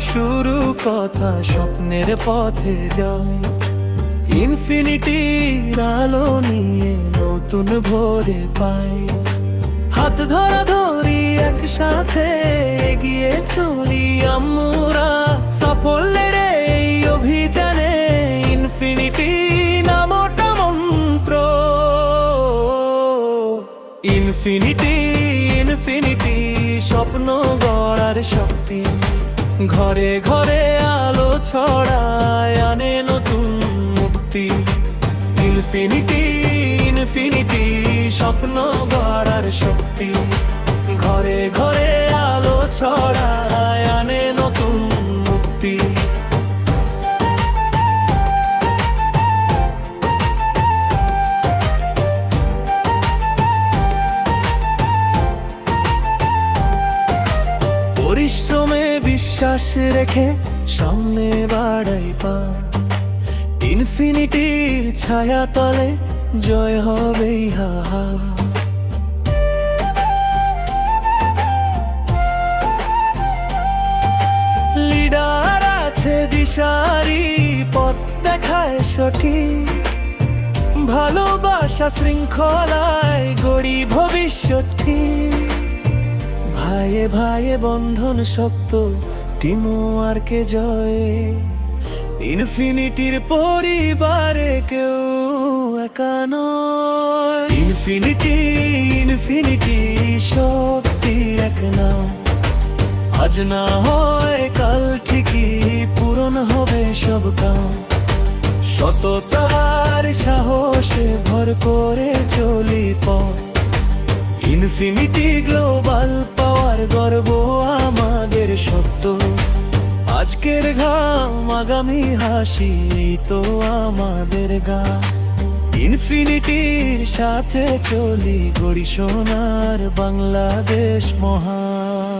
শুরু কথা স্বপ্নের পথে যায়। ইনফিনিটির আলো নিয়ে নতুন ভোরে পাই। হাত ধরা ধরি একসাথে এগিয়ে চলি আমরা। সাফল্যের এই অভিযানে ইনফিনিটি নামটা মন্ত্র। ইনফিনিটি ইনফিনিটি স্বপ্ন শক্তি। ঘরে ঘরে আলো ছড়ায় আনে নতুন মুক্তি। ইনফিনিটি ইনফিনিটি, স্বপ্ন গড়ার শক্তি। ঘরে ঘরে আলো ছড়ায় বিশ্বাস রেখে সামনে বাড়াই পা। ইনফিনিটির ছায়া তলে জয় হাহা লিডার আছে দিশারি, পথ দেখায় সঠিক। ভালোবাসা শৃঙ্খলায় গড়ি ভবিষ্যৎ ভাইয়ে ভাইয়ে বন্ধন শক্ত টিমো আর কে জয়? ইনফিনিটির পরিবারে কেউ একা নয়। ইনফিনিটি ইনফিনিটি শক্তি এক নাম। আজ না হয় কাল ঠিকই পূরণ হবে সব কাম। সততার সাহসে ভর করে চলি পথ। ইনফিনিটি গ্লোবাল গর্ব আমাদের সত্য। আজকের ঘাম, আগামী হাসি তো আমাদের গা। ইনফিনিটির সাথে চলি গড়ি সোনার বাংলাদেশ মহা।